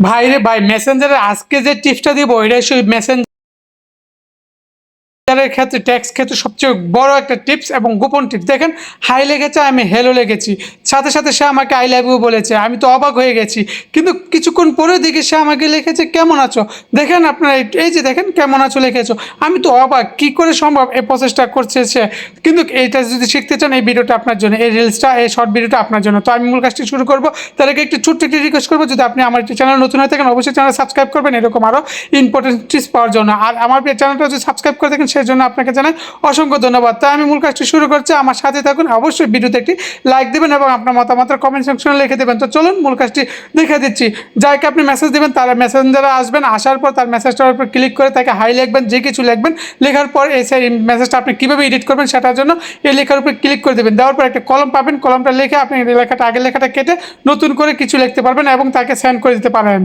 ভাই রে ভাই মেসেঞ্জারে আজকে যে টিপসটা দিব এটা সেই মেসেঞ্জারের ক্ষেত্রে ট্যাক্স ক্ষেত্রে সবচেয়ে বড় একটা টিপস এবং গোপন টিপস দেখেন হাই লেগেছে, আমি হেলো লেগেছি। সাথে সাথে সে আমাকে আই লাভ ইউ বলেছে, আমি তো অবাক হয়ে গেছি। কিন্তু কিছুক্ষণ পরে দেখি সে আমাকে লিখেছে, কেমন আছো? দেখেন আপনারা, এই- যে দেখেন, কেমন আছো? লিখেছো। আমি তো অবাক, কি করে সম্ভব এই প্রসেসটা করছে সে? কিন্তু এইটা যদি শিখতে চান, এই ভিডিওটা আপনার জন্য, এই রিলসটা এই শর্ট ভিডিওটা আপনার জন্য। তো আমি মূল কাজটি শুরু করব। আগে একটি ছোট্ট একটি রিকোয়েস্ট করব, যদি আপনি আমার চ্যানেল নতুন হয়ে থাকেন, অবশ্যই চ্যানেল সাবস্ক্রাইব করবেন। এরকম আরও ইম্পর্টেন্ট টিপস পাওয়ার জন্য। আর আমার চ্যানেলটা যদি সাবস্ক্রাইব করে থাকেন সেই জন্য আপনাকে জানাই অসংখ্য ধন্যবাদ। তাই আমি মূল কাজটি শুরু করছি। আমার সাথে থাকুন। অবশ্যই ভিডিওতে একটি লাইক দেবেন এবং আপনার মতামত কমেন্ট সেকশনে লিখে দেবেন। তো চলুন মূল কাজটি দেখে দিচ্ছি। যাকে আপনি মেসেজ দেবেন, তারা মেসেঞ্জারে আসবেন। আসার পর তার মেসেজটার উপর ক্লিক করে তাকে হাই লিখবেন, যে কিছু লিখবেন। লেখার পর এই মেসেজটা আপনি কীভাবে এডিট করবেন সেটার জন্য এই লেখার উপর ক্লিক করে দেবেন। দেওয়ার পর একটা কলম পাবেন। কলমটা লিখে আপনি লেখাটা, আগের লেখাটা কেটে নতুন করে কিছু লিখতে পারবেন এবং তাকে সেন্ড করে দিতে পারেন।